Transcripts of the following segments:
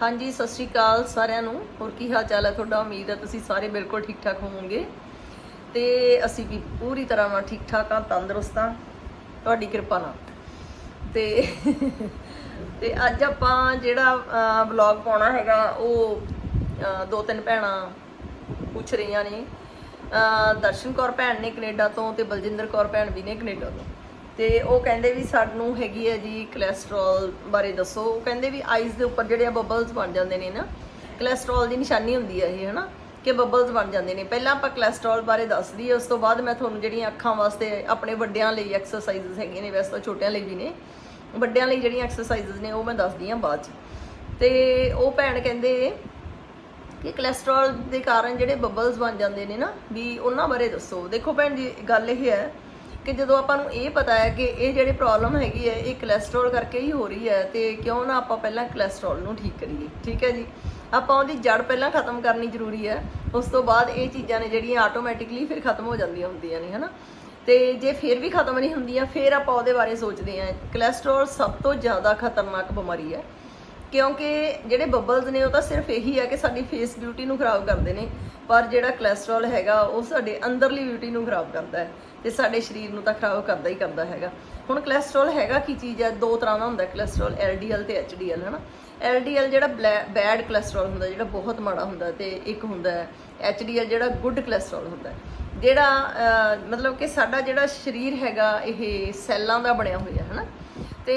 ਹਾਂਜੀ, ਸਤਿ ਸ਼੍ਰੀ ਅਕਾਲ ਸਾਰਿਆਂ ਨੂੰ। ਹੋਰ ਕੀ ਹਾਲ ਚਾਲ ਹੈ ਤੁਹਾਡਾ? ਉਮੀਦ ਹੈ ਤੁਸੀਂ ਸਾਰੇ ਬਿਲਕੁਲ ਠੀਕ ਠਾਕ ਹੋਵੋਗੇ। ਤੇ ਅਸੀਂ ਵੀ ਪੂਰੀ ਤਰ੍ਹਾਂ ਨਾਲ ਠੀਕ ਠਾਕ ਹਾਂ, ਤੰਦਰੁਸਤ ਹਾਂ। ਤੁਹਾਡੀ ਕਿਰਪਾ ਨਾਲ। ਤੇ ਤੇ ਅੱਜ ਆਪਾਂ ਜਿਹੜਾ ਵਲੌਗ ਪਾਉਣਾ ਹੈਗਾ, ਉਹ ਦੋ ਤਿੰਨ ਭੈਣਾਂ ਪੁੱਛ ਰਹੀਆਂ ਨੇ। ਦਰਸ਼ਨ ਕੌਰ ਭੈਣ ਨੇ ਕੈਨੇਡਾ ਤੋਂ ਤੇ ਬਲਜਿੰਦਰ ਕੌਰ ਭੈਣ ਵੀ ਨੇ ਕੈਨੇਡਾ ਤੋਂ। ਤੇ ਉਹ ਕਹਿੰਦੇ ਵੀ ਸਾਨੂੰ ਹੈਗੀ ਹੈ ਜੀ ਕੋਲੇਸਟ੍ਰੋਲ ਬਾਰੇ ਦੱਸੋ। ਉਹ ਕਹਿੰਦੇ ਵੀ ਆਈਜ਼ ਦੇ ਉੱਪਰ ਜਿਹੜੇ ਆ ਬਬਲਸ ਬਣ ਜਾਂਦੇ ਨੇ ਨਾ ਕੋਲੇਸਟ੍ਰੋਲ ਦੀ ਨਿਸ਼ਾਨੀ ਹੁੰਦੀ ਹੈ ਇਹ, ਹਨਾ, ਕਿ ਬਬਲਸ ਬਣ ਜਾਂਦੇ ਨੇ। ਪਹਿਲਾਂ ਆਪਾਂ ਕੋਲੇਸਟ੍ਰੋਲ ਬਾਰੇ ਦੱਸਦੀ ਦਈਏ, ਉਸ ਤੋਂ ਬਾਅਦ ਮੈਂ ਤੁਹਾਨੂੰ ਜਿਹੜੀਆਂ ਅੱਖਾਂ ਵਾਸਤੇ ਆਪਣੇ ਵੱਡਿਆਂ ਲਈ ਐਕਸਰਸਾਈਜ਼ਸ ਹੈਗੀਆਂ ਨੇ, ਵੈਸੇ ਤਾਂ ਛੋਟਿਆਂ ਲਈ ਵੀ ਨੇ, ਵੱਡਿਆਂ ਲਈ ਜਿਹੜੀਆਂ ਐਕਸਰਸਾਈਜ਼ਸ ਨੇ, ਉਹ ਮੈਂ ਦੱਸਦੀ ਹਾਂ ਬਾਅਦ ਚ। ਤੇ ਉਹ ਭੈਣ ਕਹਿੰਦੇ ਕਿ ਕੋਲੇਸਟ੍ਰੋਲ ਦੇ ਕਾਰਨ ਜਿਹੜੇ ਬਬਲਸ ਬਣ ਜਾਂਦੇ ਨੇ ਨਾ, ਵੀ ਉਹਨਾਂ ਬਾਰੇ ਦੱਸੋ। ਦੇਖੋ ਭੈਣ ਜੀ, ਗੱਲ ਇਹ ਹੈ ਕਿ ਜਦੋਂ ਆਪਾਂ ਨੂੰ ਇਹ ਪਤਾ ਹੈ ਕਿ ਇਹ ਜਿਹੜੀ ਪ੍ਰੋਬਲਮ ਹੈਗੀ ਹੈ, ਇਹ ਕੋਲੇਸਟ੍ਰੋਲ ਕਰਕੇ ਹੀ ਹੋ ਰਹੀ ਹੈ, ਤੇ ਕਿਉਂ ਨਾ ਆਪਾਂ ਪਹਿਲਾਂ ਕੋਲੇਸਟ੍ਰੋਲ ਨੂੰ ਠੀਕ ਕਰੀਏ, ਠੀਕ ਹੈ ਜੀ? ਆਪਾਂ ਉਹਦੀ ਜੜ ਪਹਿਲਾਂ ਖਤਮ ਕਰਨੀ ਜ਼ਰੂਰੀ ਹੈ, ਉਸ ਤੋਂ ਬਾਅਦ ਇਹ ਚੀਜ਼ਾਂ ਨੇ ਜਿਹੜੀਆਂ ਆਟੋਮੈਟਿਕਲੀ ਫਿਰ ਖਤਮ ਹੋ ਜਾਂਦੀਆਂ ਹੁੰਦੀਆਂ ਨੇ, ਹਨਾ? ਤੇ ਜੇ ਫਿਰ ਵੀ ਖਤਮ ਨਹੀਂ ਹੁੰਦੀਆਂ, ਫਿਰ ਆਪਾਂ ਉਹਦੇ ਬਾਰੇ ਸੋਚਦੇ ਹਾਂ। ਕੋਲੇਸਟ੍ਰੋਲ ਸਭ ਤੋਂ ਜ਼ਿਆਦਾ ਖਤਰਨਾਕ ਬਿਮਾਰੀ ਹੈ। ਕਿਉਂਕਿ ਜਿਹੜੇ ਬਬਲਸ ਨੇ ਉਹ ਤਾਂ ਸਿਰਫ ਇਹੀ ਆ ਕਿ ਸਾਡੀ ਫੇਸ ਬਿਊਟੀ ਨੂੰ ਖਰਾਬ ਕਰਦੇ ਨੇ, ਪਰ ਜਿਹੜਾ ਕੋਲੇਸਟ੍ਰੋਲ ਹੈਗਾ, ਉਹ ਸਾਡੇ ਅੰਦਰਲੀ ਬਿਊਟੀ ਨੂੰ ਖਰਾਬ ਕਰਦਾ ਹੈ ਤੇ ਸਾਡੇ ਸਰੀਰ ਨੂੰ ਤਾਂ ਖਰਾਬ ਕਰਦਾ ਹੀ ਕਰਦਾ ਹੈਗਾ। ਹੁਣ ਕੋਲੇਸਟ੍ਰੋਲ ਹੈਗਾ ਕੀ ਚੀਜ਼ ਹੈ? ਦੋ ਤਰ੍ਹਾਂ ਦਾ ਹੁੰਦਾ ਕੋਲੇਸਟ੍ਰੋਲ LDL ਤੇ HDL ਹਨਾ? LDL ਜਿਹੜਾ ਬੈਡ ਕੋਲੇਸਟ੍ਰੋਲ ਹੁੰਦਾ, ਜਿਹੜਾ ਬਹੁਤ ਮਾੜਾ ਹੁੰਦਾ ਤੇ ਇੱਕ ਹੁੰਦਾ ਹੈ HDL ਜਿਹੜਾ ਗੁੱਡ ਕੋਲੇਸਟ੍ਰੋਲ ਹੁੰਦਾ ਜਿਹੜਾ ਮਤਲਬ ਕਿ ਸਾਡਾ ਜਿਹੜਾ ਸਰੀਰ ਹੈਗਾ, ਇਹ ਸੈੱਲਾਂ ਦਾ ਬਣਿਆ ਹੋਇਆ ਹੈ ਹਨਾ? ਤੇ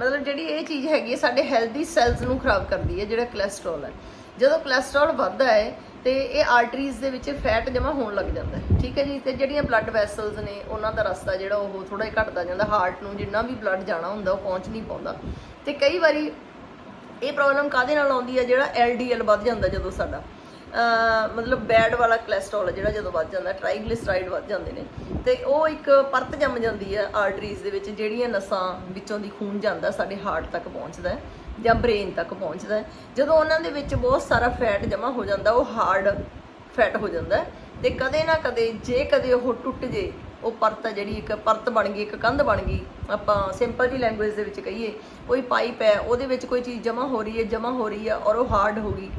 ਮਤਲਬ ਜਿਹੜੀ ਇਹ ਚੀਜ਼ ਹੈਗੀ ਹੈ, ਸਾਡੇ ਹੈਲਦੀ ਸੈਲਸ ਨੂੰ ਖਰਾਬ ਕਰਦੀ ਹੈ, ਜਿਹੜਾ ਕੋਲੇਸਟ੍ਰੋਲ ਹੈ। ਜਦੋਂ ਕੋਲੇਸਟ੍ਰੋਲ ਵੱਧਦਾ ਹੈ, ਤੇ ਇਹ ਆਰਟਰੀਜ਼ ਦੇ ਵਿੱਚ ਫੈਟ ਜਮਾ ਹੋਣ ਲੱਗ ਜਾਂਦਾ ਹੈ, ਠੀਕ ਹੈ ਜੀ? ਤੇ ਜਿਹੜੀਆਂ ਬਲੱਡ ਵੈਸਲਸ ਨੇ, ਉਹਨਾਂ ਦਾ ਰਸਤਾ ਜਿਹੜਾ ਉਹ ਥੋੜਾ ਜਿਹਾ ਘਟਦਾ ਜਾਂਦਾ। ਹਾਰਟ ਨੂੰ ਜਿੰਨਾ ਵੀ ਬਲੱਡ ਜਾਣਾ ਹੁੰਦਾ, ਉਹ ਪਹੁੰਚ ਨਹੀਂ ਪਾਉਂਦਾ। ਤੇ ਕਈ ਵਾਰੀ ਇਹ ਪ੍ਰੋਬਲਮ ਕਾਦੇ ਨਾਲ ਆਉਂਦੀ ਹੈ, ਜਿਹੜਾ LDL ਵੱਧ ਜਾਂਦਾ ਜਦੋਂ ਸਾਡਾ। ਮਤਲਬ ਬੈਡ ਵਾਲਾ ਕੋਲੇਸਟ੍ਰੋਲ ਜਿਹੜਾ ਜਦੋਂ ਵੱਧ ਜਾਂਦਾ ਟ੍ਰਾਈਗਲਿਸਰਾਈਡ ਵੱਧ ਜਾਂਦੇ ਨੇ। ਤੇ ਉਹ ਇੱਕ ਪਰਤ ਜੰਮ ਜਾਂਦੀ ਹੈ ਆਰਟਰੀਜ਼ ਦੇ ਵਿੱਚ, ਜਿਹੜੀਆਂ ਨਸਾਂ ਵਿੱਚੋਂ ਦੀ ਖੂਨ ਜਾਂਦਾ, ਸਾਡੇ ਹਾਰਟ ਤੱਕ ਪਹੁੰਚਦਾ ਹੈ ਜਾਂ ਬ੍ਰੇਨ ਤੱਕ ਪਹੁੰਚਦਾ ਜਦੋਂ ਉਹਨਾਂ ਦੇ ਵਿੱਚ ਬਹੁਤ ਸਾਰਾ ਫੈਟ ਜਮਾ ਹੋ ਜਾਂਦਾ, ਉਹ ਹਾਰਡ ਫੈਟ ਹੋ ਜਾਂਦਾ ਹੈ। ਤੇ ਕਦੇ ਨਾ ਕਦੇ, ਜੇ ਕਦੇ ਉਹ ਟੁੱਟ ਜੇ, ਉਹ ਪਰਤ ਹੈ ਜਿਹੜੀ ਇੱਕ ਪਰਤ ਬਣ ਗਈ, ਇੱਕ ਕੰਧ ਬਣ ਗਈ, ਆਪਾਂ ਸਿੰਪਲ ਜੀ ਲੈਂਗੁਏਜ ਦੇ ਵਿੱਚ ਕਹੀਏ, ਕੋਈ ਪਾਈਪ ਹੈ, ਉਹਦੇ ਵਿੱਚ ਕੋਈ ਚੀਜ਼ ਜਮਾ ਹੋ ਰਹੀ ਹੈ ਜਮਾ ਹੋ ਰਹੀ ਹੈ ਔਰ ਉਹ ਹਾਰਡ ਹੋ ਗਈ।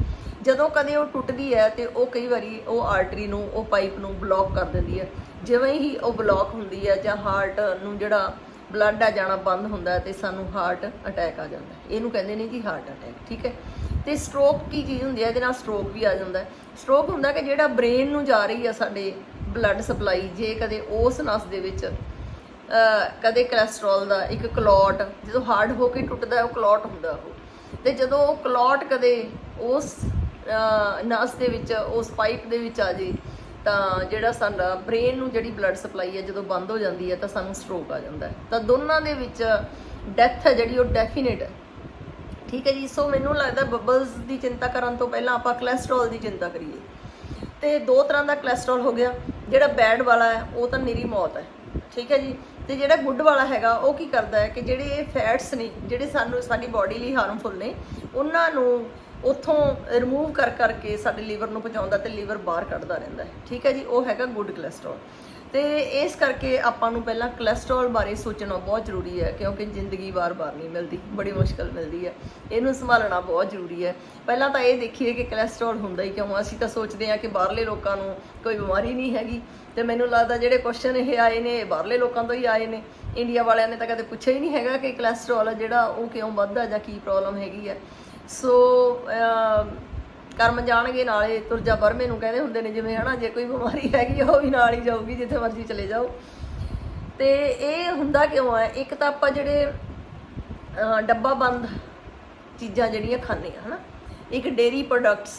ਜਦੋਂ ਕਦੇ ਉਹ ਟੁੱਟਦੀ ਹੈ ਤੇ ਉਹ ਕਈ ਵਾਰੀ ਉਹ ਆਰਟਰੀ ਨੂੰ, ਉਹ ਪਾਈਪ ਨੂੰ ਬਲੌਕ ਕਰ ਦਿੰਦੀ ਹੈ। ਜਿਵੇਂ ਹੀ ਉਹ ਬਲੌਕ ਹੁੰਦੀ ਹੈ ਜਾਂ ਹਾਰਟ ਨੂੰ ਜਿਹੜਾ ਬਲੱਡ ਆ ਜਾਣਾ ਬੰਦ ਹੁੰਦਾ ਹੈ ਤੇ ਸਾਨੂੰ ਹਾਰਟ ਅਟੈਕ ਆ ਜਾਂਦਾ ਇਹਨੂੰ ਕਹਿੰਦੇ ਨੇ ਜੀ ਹਾਰਟ ਅਟੈਕ ਠੀਕ ਹੈ? ਤੇ ਸਟ੍ਰੋਕ ਕੀ ਚੀਜ਼ ਹੁੰਦੀ ਹੈ? ਇਹਦੇ ਨਾਲ ਸਟ੍ਰੋਕ ਵੀ ਆ ਜਾਂਦਾ ਹੈ। ਸਟ੍ਰੋਕ ਹੁੰਦਾ ਕਿ ਜਿਹੜਾ ਬ੍ਰੇਨ ਨੂੰ ਜਾ ਰਹੀ ਆ ਸਾਡੇ ਬਲੱਡ ਸਪਲਾਈ ਜੇ ਕਦੇ ਉਸ ਨਸ ਦੇ ਵਿੱਚ ਕਦੇ ਕੋਲੇਸਟ੍ਰੋਲ ਦਾ ਇੱਕ ਕਲੌਟ ਜਦੋਂ ਹਾਰਡ ਹੋ ਕੇ ਟੁੱਟਦਾ ਉਹ ਕਲੌਟ ਹੁੰਦਾ ਉਹ। ਤੇ ਜਦੋਂ ਉਹ ਕਲੌਟ ਕਦੇ ਉਸ ਨਸ ਦੇ ਵਿੱਚ, ਉਸ ਪਾਈਪ ਦੇ ਵਿੱਚ ਆ ਜੇ, ਤਾਂ ਜਿਹੜਾ ਸਾਡਾ ਬ੍ਰੇਨ ਨੂੰ ਜਿਹੜੀ ਬਲੱਡ ਸਪਲਾਈ ਹੈ, ਜਦੋਂ ਬੰਦ ਹੋ ਜਾਂਦੀ ਹੈ, ਤਾਂ ਸਾਨੂੰ ਸਟ੍ਰੋਕ ਆ ਜਾਂਦਾ ਹੈ। ਤਾਂ ਦੋਨਾਂ ਦੇ ਵਿੱਚ ਡੈਥ ਹੈ, ਜਿਹੜੀ ਉਹ ਡੈਫੀਨਿਟ ਹੈ। ਠੀਕ ਹੈ ਜੀ? ਸੋ ਮੈਨੂੰ ਲੱਗਦਾ ਬਬਲਸ ਦੀ ਚਿੰਤਾ ਕਰਨ ਤੋਂ ਪਹਿਲਾਂ ਆਪਾਂ ਕੋਲੇਸਟ੍ਰੋਲ ਦੀ ਚਿੰਤਾ ਕਰੀਏ। ਤੇ ਦੋ ਤਰ੍ਹਾਂ ਦਾ ਕੋਲੇਸਟ੍ਰੋਲ ਹੋ ਗਿਆ। ਜਿਹੜਾ ਬੈਡ ਵਾਲਾ ਹੈ, ਉਹ ਤਾਂ ਨਿਰੀ ਮੌਤ ਹੈ। ਠੀਕ ਹੈ ਜੀ? ਤੇ ਜਿਹੜਾ ਗੁੱਡ ਵਾਲਾ ਹੈਗਾ, ਉਹ ਕੀ ਕਰਦਾ ਹੈ ਕਿ ਜਿਹੜੇ ਇਹ ਫੈਟਸ ਨੇ, ਜਿਹੜੇ ਸਾਨੂੰ, ਸਾਡੀ ਬਾਡੀ ਲਈ ਹਾਰਮਫੁਲ ਨੇ, ਉਹਨਾਂ ਨੂੰ ਉਥੋਂ ਰਿਮੂਵ ਕਰ ਕਰਕੇ ਸਾਡੇ ਲੀਵਰ ਨੂੰ ਪਹੁੰਚਾਉਂਦਾ ਤੇ ਲੀਵਰ ਬਾਹਰ ਕੱਢਦਾ ਰਹਿੰਦਾ ਹੈ। ਠੀਕ ਹੈ ਜੀ? ਉਹ ਹੈਗਾ ਗੁੱਡ ਕੋਲੇਸਟ੍ਰੋਲ ਤੇ ਇਸ ਕਰਕੇ ਆਪਾਂ ਨੂੰ ਪਹਿਲਾਂ ਕੋਲੇਸਟ੍ਰੋਲ ਬਾਰੇ ਸੋਚਣਾ ਬਹੁਤ ਜ਼ਰੂਰੀ ਹੈ, ਕਿਉਂਕਿ ਜ਼ਿੰਦਗੀ ਵਾਰ-ਵਾਰ ਨਹੀਂ ਮਿਲਦੀ, ਬੜੀ ਮੁਸ਼ਕਲ ਮਿਲਦੀ ਹੈ। ਇਹਨੂੰ ਸੰਭਾਲਣਾ ਬਹੁਤ ਜ਼ਰੂਰੀ ਹੈ। ਪਹਿਲਾਂ ਤਾਂ ਇਹ ਦੇਖੀਏ ਕਿ ਕੋਲੇਸਟ੍ਰੋਲ ਹੁੰਦਾ ਹੀ ਕਿਉਂ ਅਸੀਂ ਤਾਂ ਸੋਚਦੇ ਹਾਂ ਕਿ ਬਾਹਰਲੇ ਲੋਕਾਂ ਨੂੰ ਕੋਈ ਬਿਮਾਰੀ ਨਹੀਂ ਹੈਗੀ। ਤੇ ਮੈਨੂੰ ਲੱਗਦਾ ਜਿਹੜੇ ਕੁਐਸਚਨ ਇਹ ਆਏ ਨੇ, ਇਹ ਬਾਹਰਲੇ ਲੋਕਾਂ ਤੋਂ ਹੀ ਆਏ ਨੇ। ਇੰਡੀਆ ਵਾਲਿਆਂ ਨੇ ਤਾਂ ਕਦੇ ਪੁੱਛਿਆ ਹੀ ਨਹੀਂ ਹੈਗਾ ਕਿ ਕੋਲੇਸਟ੍ਰੋਲ ਜਿਹੜਾ, ਉਹ ਕਿਉਂ ਵੱਧਦਾ ਜਾਂ ਕੀ ਪ੍ਰੋਬਲਮ ਹੈਗੀ ਹੈ। ਸੋ ਕਰਮ ਜਾਣਗੇ ਨਾਲੇ ਤੁਰਜਾ ਬਰਮੇ ਨੂੰ ਕਹਿੰਦੇ ਹੁੰਦੇ ਨੇ ਜਿਵੇਂ ਹਨਾ ਜੇ ਕੋਈ ਬਿਮਾਰੀ ਹੈਗੀ ਆ, ਉਹ ਵੀ ਨਾਲ ਹੀ ਜਾਊਗੀ ਜਿੱਥੇ ਮਰਜ਼ੀ ਚਲੇ ਜਾਓ। ਤੇ ਇਹ ਹੁੰਦਾ ਕਿਉਂ ਹੈ ਇੱਕ ਤਾਂ ਆਪਾਂ ਜਿਹੜੇ ਡੱਬਾ ਬੰਦ ਚੀਜ਼ਾਂ ਜਿਹੜੀਆਂ ਖਾਂਦੇ ਆ ਹਨਾ ਇੱਕ dairy products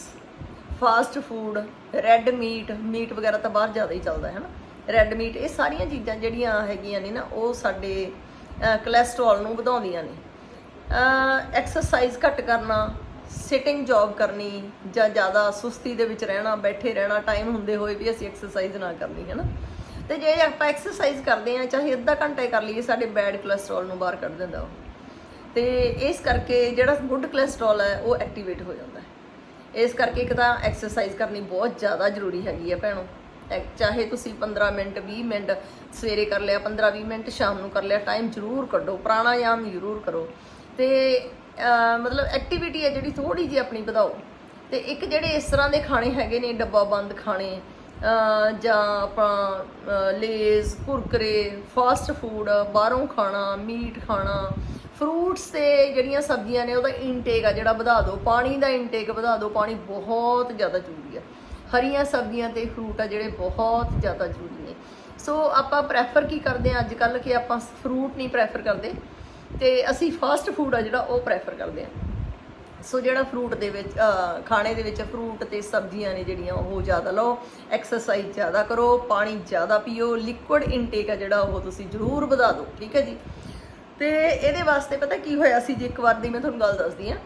fast food red meat meat ਵਗੈਰਾ ਤਾਂ ਬਾਹਰ ਜ਼ਿਆਦਾ ਹੀ ਚੱਲਦਾ ਹੈ ਹਨਾ। ਰੈੱਡ ਮੀਟ ਇਹ ਸਾਰੀਆਂ ਚੀਜ਼ਾਂ ਜਿਹੜੀਆਂ ਹੈਗੀਆਂ ਨੇ ਨਾ ਉਹ ਸਾਡੇ ਕੋਲੇਸਟ੍ਰੋਲ ਨੂੰ ਵਧਾਉਂਦੀਆਂ ਨੇ। ਐਕਸਰਸਾਈਜ਼ ਘੱਟ ਕਰਨਾ ਸਿਟਿੰਗ ਜੌਬ ਕਰਨੀ, ਜਾਂ ਜ਼ਿਆਦਾ ਸੁਸਤੀ ਦੇ ਵਿੱਚ ਰਹਿਣਾ, ਬੈਠੇ ਰਹਿਣਾ ਟਾਈਮ ਹੁੰਦੇ ਹੋਏ ਵੀ ਅਸੀਂ ਐਕਸਰਸਾਈਜ਼ ਨਾ ਕਰਨੀ ਹੈ ਨਾ ਤੇ ਜੇ ਆਪਾਂ ਐਕਸਰਸਾਈਜ਼ ਕਰਦੇ ਆ ਚਾਹੇ ਅੱਧਾ ਘੰਟਾ ਹੀ ਕਰ ਲਈਏ, ਸਾਡੇ ਬੈਡ ਕੋਲੇਸਟ੍ਰੋਲ ਨੂੰ ਬਾਹਰ ਕੱਢ ਦਿੰਦਾ ਉਹ। ਤੇ ਇਸ ਕਰਕੇ ਜਿਹੜਾ ਗੁੱਡ ਕੋਲੇਸਟ੍ਰੋਲ ਹੈ, ਉਹ ਐਕਟੀਵੇਟ ਹੋ ਜਾਂਦਾ ਹੈ। ਇਸ ਕਰਕੇ ਇੱਕ ਤਾਂ ਐਕਸਰਸਾਈਜ਼ ਕਰਨੀ ਬਹੁਤ ਜ਼ਿਆਦਾ ਜ਼ਰੂਰੀ ਹੈਗੀ ਹੈ, ਭੈਣੋ। ਐ- ਚਾਹੇ ਤੁਸੀਂ 15 ਮਿੰਟ 20 ਮਿੰਟ ਸਵੇਰੇ ਕਰ ਲਿਆ 15 20 ਮਿੰਟ ਸ਼ਾਮ ਨੂੰ ਕਰ ਲਿਆ ਟਾਈਮ ਜ਼ਰੂਰ ਕੱਢੋ, ਪ੍ਰਾਣਾਯਾਮ ਜ਼ਰੂਰ ਕਰੋ। ਤੇ ਮਤਲਬ ਐਕਟੀਵਿਟੀ ਹੈ ਜਿਹੜੀ ਥੋੜੀ ਜਿਹੀ ਆਪਣੀ ਵਧਾਓ। ਤੇ ਇੱਕ ਜਿਹੜੇ ਇਸ ਤਰ੍ਹਾਂ ਦੇ ਖਾਣੇ ਹੈਗੇ ਨੇ, ਡੱਬਾ ਬੰਦ ਖਾਣੇ ਜਾਂ ਆਪਾਂ ਲੇਜ਼, ਕੁਰਕਰੇ ਫਾਸਟ ਫੂਡ ਬਾਹਰੋਂ ਖਾਣਾ, ਮੀਟ ਖਾਣਾ ਫਰੂਟਸ ਤੇ ਜਿਹੜੀਆਂ ਸਬਜ਼ੀਆਂ ਨੇ, ਉਹਦਾ ਇਨਟੇਕ ਆ ਜਿਹੜਾ ਵਧਾ ਦਿਓ। ਪਾਣੀ ਦਾ ਇਨਟੇਕ ਵਧਾ ਦਿਓ। ਪਾਣੀ ਬਹੁਤ ਜ਼ਿਆਦਾ ਜ਼ਰੂਰੀ ਆ ਹਰੀਆਂ ਸਬਜ਼ੀਆਂ ਤੇ ਫਰੂਟ ਆ ਜਿਹੜੇ ਬਹੁਤ ਜ਼ਿਆਦਾ ਜ਼ਰੂਰੀ ਨੇ। ਸੋ ਆਪਾਂ ਪ੍ਰੈਫਰ ਕੀ ਕਰਦੇ ਆ ਅੱਜ ਕੱਲ ਕਿ ਆਪਾਂ ਫਰੂਟ ਨਹੀਂ ਪ੍ਰੈਫਰ ਕਰਦੇ। ਤੇ ਅਸੀਂ ਫਾਸਟ ਫੂਡ ਆ ਜਿਹੜਾ, ਉਹ ਪ੍ਰੈਫਰ ਕਰਦੇ ਆ ਸੋ ਜਿਹੜਾ ਫਰੂਟ ਦੇ ਵਿੱਚ ਖਾਣੇ ਦੇ ਵਿੱਚ ਫਰੂਟ ਤੇ ਸਬਜ਼ੀਆਂ ਨੇ ਜਿਹੜੀਆਂ, ਉਹ ਜ਼ਿਆਦਾ ਲਓ। ਐਕਸਰਸਾਈਜ਼ ਜ਼ਿਆਦਾ ਕਰੋ, ਪਾਣੀ ਜ਼ਿਆਦਾ ਪੀਓ ਲਿਕੁਇਡ ਇਨਟੇਕ ਆ ਜਿਹੜਾ, ਉਹ ਤੁਸੀਂ ਜ਼ਰੂਰ ਵਧਾ ਦਿਓ, ਠੀਕ ਹੈ ਜੀ? ਤੇ ਇਹਦੇ ਵਾਸਤੇ ਪਤਾ ਕੀ ਹੋਇਆ ਸੀ, ਜੀ ਇੱਕ ਵਾਰ ਦੀ ਮੈਂ ਤੁਹਾਨੂੰ ਗੱਲ ਦੱਸਦੀ ਆ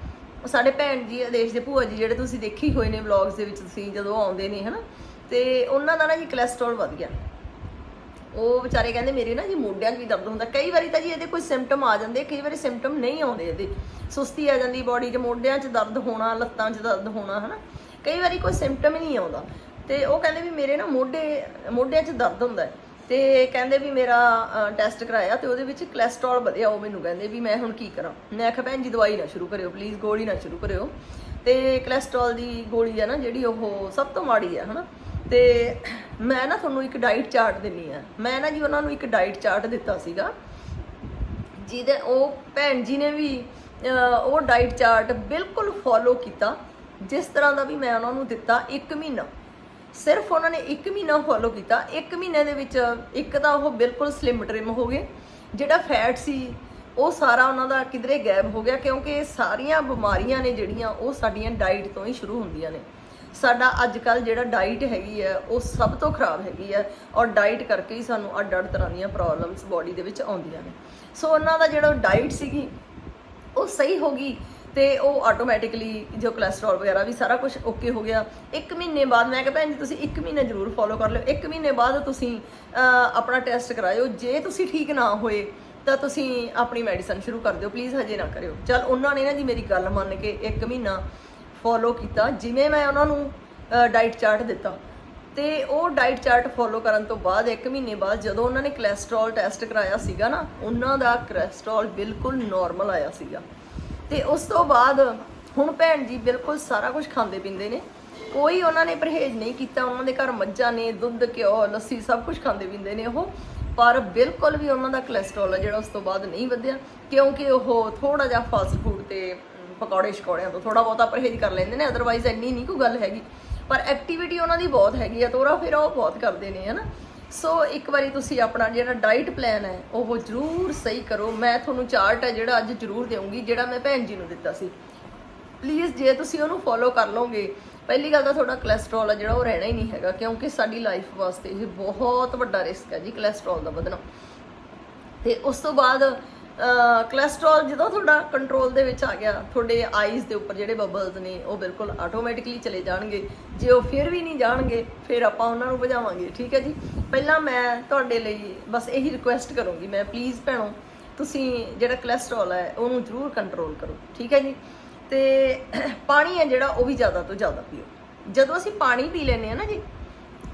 ਸਾਡੇ ਭੈਣ ਜੀ ਆਦੇਸ਼ ਦੇ ਭੂਆ ਜੀ, ਜਿਹੜੇ ਤੁਸੀਂ ਦੇਖੀ ਹੋਏ ਨੇ ਵਲੌਗਸ ਦੇ ਵਿੱਚ, ਤੁਸੀਂ ਜਦੋਂ ਆਉਂਦੇ ਨੇ, ਹਨਾ? ਤੇ ਉਹਨਾਂ ਦਾ ਨਾ ਜੀ ਕੋਲੇਸਟ੍ਰੋਲ ਵਧ ਗਿਆ। ਉਹ ਵਿਚਾਰੇ ਕਹਿੰਦੇ ਮੇਰੇ ਨਾ ਜੀ ਮੋਢਿਆਂ 'ਚ ਵੀ ਦਰਦ ਹੁੰਦਾ। ਕਈ ਵਾਰੀ ਤਾਂ ਜੀ ਇਹਦੇ ਕੋਈ ਸਿੰਪਟਮ ਆ ਜਾਂਦੇ, ਕਈ ਵਾਰੀ ਸਿੰਪਟਮ ਨਹੀਂ ਆਉਂਦੇ ਇਹਦੇ। ਸੁਸਤੀ ਆ ਜਾਂਦੀ ਬਾਡੀ 'ਚ, ਮੋਢਿਆਂ 'ਚ ਦਰਦ ਹੋਣਾ, ਲੱਤਾਂ 'ਚ ਦਰਦ ਹੋਣਾ, ਹਨਾ। ਕਈ ਵਾਰੀ ਕੋਈ ਸਿੰਪਟਮ ਹੀ ਨਹੀਂ ਆਉਂਦਾ। ਤੇ ਉਹ ਕਹਿੰਦੇ ਵੀ ਮੇਰੇ ਨਾ ਮੋਢੇ, ਮੋਢਿਆਂ 'ਚ ਦਰਦ ਹੁੰਦਾ ਹੈ। ਤੇ ਕਹਿੰਦੇ ਵੀ ਮੇਰਾ ਟੈਸਟ ਕਰਾਇਆ ਤੇ ਉਹਦੇ ਵਿੱਚ ਕੋਲੇਸਟ੍ਰੋਲ ਵਧਿਆ। ਉਹ ਮੈਨੂੰ ਕਹਿੰਦੇ ਵੀ ਮੈਂ ਹੁਣ ਕੀ ਕਰਾਂ? ਮੈਂ ਕਿਹਾ ਭੈਣ ਜੀ ਦਵਾਈ ਨਾ ਸ਼ੁਰੂ ਕਰਿਓ ਪਲੀਜ਼ ਗੋਲੀ ਨਾ ਸ਼ੁਰੂ ਕਰਿਓ। ਤੇ ਕੋਲੇਸਟ੍ਰੋਲ ਦੀ ਗੋਲੀ ਹੈ ਨਾ ਜਿਹੜੀ ਉਹ ਸਭ ਤੋਂ ਮਾੜੀ ਹੈ ਹਨਾ। ਤੇ ਮੈਂ ਨਾ ਤੁਹਾਨੂੰ ਇੱਕ ਡਾਈਟ ਚਾਰਟ ਦਿੰਨੀ ਆ। ਮੈਂ ਨਾ ਜੀ ਉਹਨਾਂ ਨੂੰ ਇੱਕ ਡਾਈਟ ਚਾਰਟ ਦਿੱਤਾ ਸੀਗਾ। ਜਿਹਦੇ ਉਹ ਭੈਣ ਜੀ ਨੇ ਵੀ ਉਹ ਡਾਈਟ ਚਾਰਟ ਬਿਲਕੁਲ ਫੋਲੋ ਕੀਤਾ। ਜਿਸ ਤਰ੍ਹਾਂ ਦਾ ਵੀ ਮੈਂ ਉਹਨਾਂ ਨੂੰ ਦਿੱਤਾ 1 ਮਹੀਨਾ। ਸਿਰਫ ਉਹਨਾਂ ਨੇ 1 ਮਹੀਨਾ ਫੋਲੋ ਕੀਤਾ। 1 ਮਹੀਨੇ ਦੇ ਵਿੱਚ ਇੱਕ ਤਾਂ ਉਹ ਬਿਲਕੁਲ ਸਲਿਮ ਟ੍ਰਿਮ ਹੋ ਗਏ। ਜਿਹੜਾ ਫੈਟ ਸੀ, ਉਹ ਸਾਰਾ ਉਹਨਾਂ ਦਾ ਕਿਧਰੇ ਗਾਇਬ ਹੋ ਗਿਆ ਕਿਉਂਕਿ ਸਾਰੀਆਂ ਬਿਮਾਰੀਆਂ ਨੇ ਜਿਹੜੀਆਂ ਉਹ ਸਾਡੀਆਂ ਡਾਈਟ ਤੋਂ ਹੀ ਸ਼ੁਰੂ ਹੁੰਦੀਆਂ ਨੇ। ਸਾਡਾ ਅੱਜ ਕੱਲ ਜਿਹੜਾ ਡਾਈਟ ਹੈਗੀ ਹੈ, ਉਹ ਸਭ ਤੋਂ ਖਰਾਬ ਹੈਗੀ ਹੈ ਔਰ ਡਾਈਟ ਕਰਕੇ ਹੀ ਸਾਨੂੰ ਅੱਡ ਅੱਡ ਤਰ੍ਹਾਂ ਦੀਆਂ ਪ੍ਰੋਬਲਮਸ ਬਾਡੀ ਦੇ ਵਿੱਚ ਆਉਂਦੀਆਂ ਨੇ। ਸੋ ਉਹਨਾਂ ਦਾ ਜਿਹੜਾ ਡਾਈਟ ਸੀਗੀ, ਉਹ ਸਹੀ ਹੋ ਗਈ ਤੇ ਉਹ ਆਟੋਮੈਟਿਕਲੀ ਜੋ ਕੋਲੇਸਟ੍ਰੋਲ ਵਗੈਰਾ ਵੀ ਸਾਰਾ ਕੁਝ ਓਕੇ ਹੋ ਗਿਆ। ਇੱਕ ਮਹੀਨੇ ਬਾਅਦ ਮੈਂ ਕਿਹਾ, ਭੈਣ ਜੀ, ਤੁਸੀਂ ਇੱਕ ਮਹੀਨਾ ਜ਼ਰੂਰ ਫੋਲੋ ਕਰ ਲਿਓ। ਇੱਕ ਮਹੀਨੇ ਬਾਅਦ ਤੁਸੀਂ ਆਪਣਾ ਟੈਸਟ ਕਰਾਇਓ। ਜੇ ਤੁਸੀਂ ਠੀਕ ਨਾ ਹੋਏ, ਤਾਂ ਤੁਸੀਂ ਆਪਣੀ ਮੈਡੀਸਨ ਸ਼ੁਰੂ ਕਰ ਦਿਓ। ਪਲੀਜ਼ ਹਜੇ ਨਾ ਕਰਿਓ। ਚਲ, ਉਹਨਾਂ ਨੇ ਨਾ ਜੀ ਮੇਰੀ ਗੱਲ ਮੰਨ ਕੇ ਇੱਕ ਮਹੀਨਾ ਫੋਲੋ ਕੀਤਾ, ਜਿਵੇਂ ਮੈਂ ਉਹਨਾਂ ਨੂੰ ਡਾਈਟ ਚਾਰਟ ਦਿੱਤਾ। ਤੇ ਉਹ ਡਾਈਟ ਚਾਰਟ ਫੋਲੋ ਕਰਨ ਤੋਂ ਬਾਅਦ 1 ਮਹੀਨੇ ਬਾਅਦ ਜਦੋਂ ਉਹਨਾਂ ਨੇ ਕੋਲੇਸਟ੍ਰੋਲ ਟੈਸਟ ਕਰਾਇਆ ਸੀਗਾ ਨਾ, ਉਹਨਾਂ ਦਾ ਕੋਲੇਸਟ੍ਰੋਲ ਬਿਲਕੁਲ ਨਾਰਮਲ ਆਇਆ ਸੀਗਾ। ਤੇ ਉਸ ਤੋਂ ਬਾਅਦ, ਹੁਣ ਭੈਣ ਜੀ ਬਿਲਕੁਲ ਸਾਰਾ ਕੁਝ ਖਾਂਦੇ ਪੀਂਦੇ ਨੇ। ਕੋਈ ਉਹਨਾਂ ਨੇ ਪਰਹੇਜ਼ ਨਹੀਂ ਕੀਤਾ, ਉਹਨਾਂ ਦੇ ਘਰ ਮੱਝਾਂ ਨੇ, ਦੁੱਧ, ਘਿਓ, ਲੱਸੀ ਸਭ ਕੁਝ ਖਾਂਦੇ ਪੀਂਦੇ ਨੇ ਉਹ। ਪਰ ਬਿਲਕੁਲ ਵੀ ਉਹਨਾਂ ਦਾ ਕੋਲੇਸਟ੍ਰੋਲ ਹੈ ਜਿਹੜਾ ਉਸ ਤੋਂ ਬਾਅਦ ਨਹੀਂ ਵਧਿਆ, ਕਿਉਂਕਿ ਉਹ ਥੋੜਾ ਜਿਹਾ ਫਾਸਟ ਫੂਡ ਤੇ ਪਕੌੜੇ ਸ਼ਕੌੜਿਆਂ ਤੋਂ ਥੋੜਾ ਬਹੁਤਾ ਪਰਹੇਜ਼ ਕਰ ਲੈਂਦੇ ਨੇ ਅਦਰਵਾਈਜ਼ ਇੰਨੀ ਨਹੀਂ ਕੋਈ ਗੱਲ ਹੈਗੀ। ਪਰ ਐਕਟੀਵਿਟੀ ਉਹਨਾਂ ਦੀ ਬਹੁਤ ਹੈਗੀ ਆ, ਤੋਰਾ ਫੇਰਾ ਉਹ ਬਹੁਤ ਕਰਦੇ ਨੇ, ਹਨਾ। ਸੋ ਇੱਕ ਵਾਰੀ ਤੁਸੀਂ ਆਪਣਾ ਜਿਹੜਾ ਡਾਈਟ ਪਲਾਨ ਹੈ, ਉਹ ਜ਼ਰੂਰ ਸਹੀ ਕਰੋ। ਮੈਂ ਤੁਹਾਨੂੰ ਚਾਰਟ ਹੈ ਜਿਹੜਾ ਅੱਜ ਜ਼ਰੂਰ ਦੇਵਾਂਗੀ ਜਿਹੜਾ ਮੈਂ ਭੈਣ ਜੀ ਨੂੰ ਦਿੱਤਾ ਸੀ। ਪਲੀਜ਼ ਜੇ ਤੁਸੀਂ ਉਹਨੂੰ ਫੋਲੋ ਕਰ ਲਓਗੇ, ਪਹਿਲੀ ਗੱਲ ਤਾਂ ਤੁਹਾਡਾ ਕੋਲੇਸਟ੍ਰੋਲ ਆ ਜਿਹੜਾ ਉਹ ਰਹਿਣਾ ਹੀ ਨਹੀਂ ਹੈਗਾ, ਕਿਉਂਕਿ ਸਾਡੀ ਲਾਈਫ ਵਾਸਤੇ ਇਹ ਬਹੁਤ ਵੱਡਾ ਰਿਸਕ ਹੈ ਜੀ ਕੋਲੇਸਟ੍ਰੋਲ ਦਾ ਵਧਣਾ। ਤੇ ਉਸ ਤੋਂ ਬਾਅਦ ਕੋਲੇਸਟ੍ਰੋਲ ਜਦੋਂ ਤੁਹਾਡਾ ਕੰਟਰੋਲ ਦੇ ਵਿੱਚ ਆ ਗਿਆ, ਤੁਹਾਡੇ ਆਈਜ਼ ਦੇ ਉੱਪਰ ਜਿਹੜੇ ਬਬਲਸ ਨੇ, ਉਹ ਬਿਲਕੁਲ ਆਟੋਮੈਟਿਕਲੀ ਚਲੇ ਜਾਣਗੇ। ਜੇ ਉਹ ਫਿਰ ਵੀ ਨਹੀਂ ਜਾਣਗੇ, ਫਿਰ ਆਪਾਂ ਉਹਨਾਂ ਨੂੰ ਭਜਾਵਾਂਗੇ, ਠੀਕ ਹੈ ਜੀ? ਪਹਿਲਾਂ ਮੈਂ ਤੁਹਾਡੇ ਲਈ ਬਸ ਇਹੀ ਰਿਕੁਐਸਟ ਕਰੂੰਗੀ, ਮੈਂ ਪਲੀਜ਼ ਭੈਣੋ, ਤੁਸੀਂ ਜਿਹੜਾ ਕੋਲੇਸਟ੍ਰੋਲ ਹੈ, ਉਹਨੂੰ ਜ਼ਰੂਰ ਕੰਟਰੋਲ ਕਰੋ, ਠੀਕ ਹੈ ਜੀ? ਤੇ ਪਾਣੀ ਹੈ ਜਿਹੜਾ, ਉਹ ਵੀ ਜ਼ਿਆਦਾ ਤੋਂ ਜ਼ਿਆਦਾ ਪੀਓ। ਜਦੋਂ ਅਸੀਂ ਪਾਣੀ ਪੀ ਲੈਂਦੇ ਆ ਨਾ ਜੀ,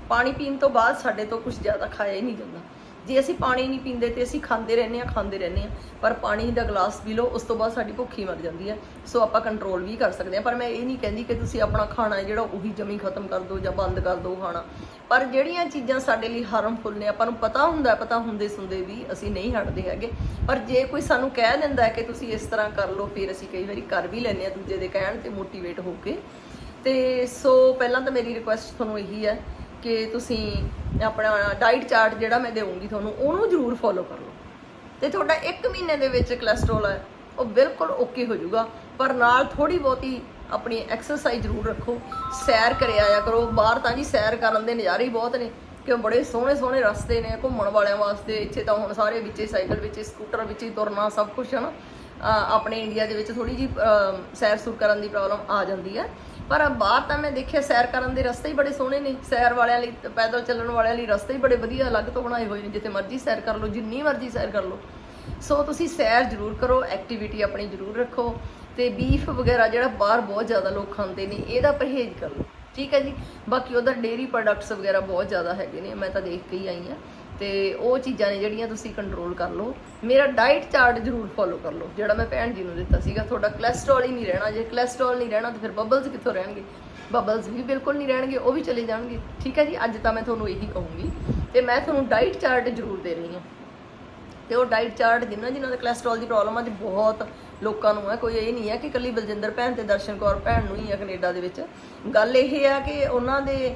ਪਾਣੀ ਪੀਣ ਤੋਂ ਬਾਅਦ ਸਾਡੇ ਤੋਂ ਕੁਝ ਜ਼ਿਆਦਾ ਖਾਇਆ ਹੀ ਨਹੀਂ ਜਾਂਦਾ। ਜੇ ਅਸੀਂ ਪਾਣੀ ਨਹੀਂ ਪੀਂਦੇ ਤੇ ਅਸੀਂ ਖਾਂਦੇ ਰਹਿੰਦੇ ਆ ਖਾਂਦੇ ਰਹਿੰਦੇ ਆ ਪਰ ਪਾਣੀ ਦਾ ਗਲਾਸ ਪੀ ਲਓ, ਉਸ ਤੋਂ ਬਾਅਦ ਸਾਡੀ ਭੁੱਖ ਹੀ ਮਰ ਜਾਂਦੀ ਹੈ। ਸੋ ਆਪਾਂ ਕੰਟਰੋਲ ਵੀ ਕਰ ਸਕਦੇ ਆ ਪਰ ਮੈਂ ਇਹ ਨਹੀਂ ਕਹਿੰਦੀ ਕਿ ਤੁਸੀਂ ਆਪਣਾ ਖਾਣਾ ਜਿਹੜਾ ਉਹੀ ਜਮੀ ਖਤਮ ਕਰ ਦਿਓ ਜਾਂ ਬੰਦ ਕਰ ਦਿਓ ਖਾਣਾ। ਪਰ ਜਿਹੜੀਆਂ ਚੀਜ਼ਾਂ ਸਾਡੇ ਲਈ ਹਾਰਮਫੁਲ ਨੇ, ਆਪਾਂ ਨੂੰ ਪਤਾ ਹੁੰਦਾ ਪਤਾ ਹੁੰਦੇ ਸੁਣਦੇ ਵੀ ਅਸੀਂ ਨਹੀਂ ਹਟਦੇ ਹੈਗੇ। ਪਰ ਜੇ ਕੋਈ ਸਾਨੂੰ ਕਹਿ ਦਿੰਦਾ ਹੈ ਕਿ ਤੁਸੀਂ ਇਸ ਤਰ੍ਹਾਂ ਕਰ ਲਓ, ਫਿਰ ਅਸੀਂ ਕਈ ਵਾਰੀ ਕਰ ਵੀ ਲੈਂਦੇ ਆ ਦੂਜੇ ਦੇ ਕਹਿਣ ਤੇ ਮੋਟੀਵੇਟ ਹੋ ਕੇ। ਤੇ ਸੋ ਪਹਿਲਾਂ ਤਾਂ ਮੇਰੀ ਰਿਕੁਐਸਟ ਤੁਹਾਨੂੰ ਇਹੀ ਹੈ ਕਿ ਤੁਸੀਂ ਆਪਣਾ ਡਾਈਟ ਚਾਰਟ ਜਿਹੜਾ ਮੈਂ ਦੇਵਾਂਗੀ ਤੁਹਾਨੂੰ, ਉਹਨੂੰ ਜ਼ਰੂਰ ਫੋਲੋ ਕਰ ਲਓ। ਤੇ ਤੁਹਾਡਾ 1 ਮਹੀਨੇ ਦੇ ਵਿੱਚ ਕੋਲੇਸਟ੍ਰੋਲ ਹੈ, ਉਹ ਬਿਲਕੁਲ ਓਕੇ ਹੋ ਜਾਊਗਾ, ਪਰ ਨਾਲ ਥੋੜੀ ਬਹੁਤੀ ਆਪਣੀ ਐਕਸਰਸਾਈਜ਼ ਜ਼ਰੂਰ ਰੱਖੋ। ਸੈਰ ਕਰਿਆ ਆਇਆ ਕਰੋ, ਬਾਹਰ ਤਾਂ ਜੀ ਸੈਰ ਕਰਨ ਦੇ ਨਜ਼ਾਰੇ ਹੀ ਬਹੁਤ ਨੇ, ਕਿਉਂ ਬੜੇ ਸੋਹਣੇ ਸੋਹਣੇ ਰਸਤੇ ਨੇ, ਘੁੰਮਣ ਵਾਲਿਆਂ ਵਾਸਤੇ, ਇੱਥੇ ਤਾਂ ਹੁਣ ਸਾਰੇ ਵਿੱਚੇ ਸਾਈਕਲ ਵਿੱਚ, ਸਕੂਟਰ ਵਿੱਚ ਹੀ ਤੁਰਨਾ ਸਭ ਕੁਝ ਹੈ ਨਾ ਆਪਣੇ ਇੰਡੀਆ ਦੇ ਵਿੱਚ ਥੋੜੀ ਜੀ ਸੈਰ ਸੂਰ ਕਰਨ ਦੀ ਪ੍ਰੋਬਲਮ ਆ ਜਾਂਦੀ ਹੈ। ਪਰ ਬਾਹਰ ਤਾਂ ਮੈਂ ਦੇਖਿਆ ਸੈਰ ਕਰਨ ਦੇ ਰਸਤੇ ਹੀ ਬੜੇ ਸੋਹਣੇ ਨੇ। ਸੈਰ ਵਾਲਿਆਂ ਲਈ, ਪੈਦਲ ਚੱਲਣ ਵਾਲਿਆਂ ਲਈ ਰਸਤੇ ਹੀ ਬੜੇ ਵਧੀਆ ਅਲੱਗ ਤੋਂ ਬਣਾਏ ਹੋਏ ਨੇ, ਜਿੱਥੇ ਮਰਜ਼ੀ ਸੈਰ ਕਰ ਲਓ, ਜਿੰਨੀ ਮਰਜ਼ੀ ਸੈਰ ਕਰ ਲਓ। ਸੋ ਤੁਸੀਂ ਸੈਰ ਜ਼ਰੂਰ ਕਰੋ ਐਕਟੀਵਿਟੀ ਆਪਣੀ ਜ਼ਰੂਰ ਰੱਖੋ ਤੇ ਬੀਫ ਵਗੈਰਾ ਜਿਹੜਾ ਬਾਹਰ ਬਹੁਤ ਜ਼ਿਆਦਾ ਲੋਕ ਖਾਂਦੇ ਨੇ, ਇਹਦਾ ਪਰਹੇਜ਼ ਕਰੋ ਠੀਕ ਹੈ ਜੀ? ਬਾਕੀ ਉਹਦਾ ਡੇਰੀ ਪ੍ਰੋਡਕਟਸ ਵਗੈਰਾ ਬਹੁਤ ਜ਼ਿਆਦਾ ਹੈਗੇ ਨੇ, ਮੈਂ ਤਾਂ ਦੇਖ ਕੇ ਹੀ ਆਈ ਹਾਂ। ਤੇ ਉਹ ਚੀਜ਼ਾਂ ਨੇ ਜਿਹੜੀਆਂ ਤੁਸੀਂ ਕੰਟਰੋਲ ਕਰ ਲਓ। ਮੇਰਾ ਡਾਈਟ ਚਾਰਟ ਜ਼ਰੂਰ ਫੋਲੋ ਕਰ ਲਓ, ਜਿਹੜਾ ਮੈਂ ਭੈਣ ਜੀ ਨੂੰ ਦਿੱਤਾ ਸੀਗਾ। ਤੁਹਾਡਾ ਕੋਲੇਸਟ੍ਰੋਲ ਹੀ ਨਹੀਂ ਰਹਿਣਾ। ਜੇ ਕੋਲੇਸਟ੍ਰੋਲ ਨਹੀਂ ਰਹਿਣਾ, ਤਾਂ ਫਿਰ ਬਬਲਸ ਕਿੱਥੋਂ ਰਹਿਣਗੇ? ਬਬਲਸ ਵੀ ਬਿਲਕੁਲ ਨਹੀਂ ਰਹਿਣਗੇ, ਉਹ ਵੀ ਚਲੇ ਜਾਣਗੇ। ਠੀਕ ਹੈ ਜੀ? ਅੱਜ ਤਾਂ ਮੈਂ ਤੁਹਾਨੂੰ ਇਹੀ ਕਹੂੰਗੀ ਤੇ ਮੈਂ ਤੁਹਾਨੂੰ ਡਾਈਟ ਚਾਰਟ ਜ਼ਰੂਰ ਦੇ ਰਹੀ ਹਾਂ। ਤੇ ਉਹ ਡਾਈਟ ਚਾਰਟ ਜਿਨ੍ਹਾਂ ਜਿਨ੍ਹਾਂ ਦਾ ਕੋਲੇਸਟ੍ਰੋਲ ਦੀ ਪ੍ਰੋਬਲਮ ਅੱਜ ਬਹੁਤ ਲੋਕਾਂ ਨੂੰ ਹੈ ਕੋਈ ਇਹ ਨਹੀਂ ਹੈ ਕਿ ਕੱਲੀ ਬਲਜਿੰਦਰ ਭੈਣ ਤੇ ਦਰਸ਼ਨ ਕੌਰ ਭੈਣ ਨੂੰ ਹੀ ਹੈ ਕੈਨੇਡਾ ਦੇ ਵਿੱਚ। ਗੱਲ ਇਹ ਹੈ ਕਿ ਉਹਨਾਂ ਦੇ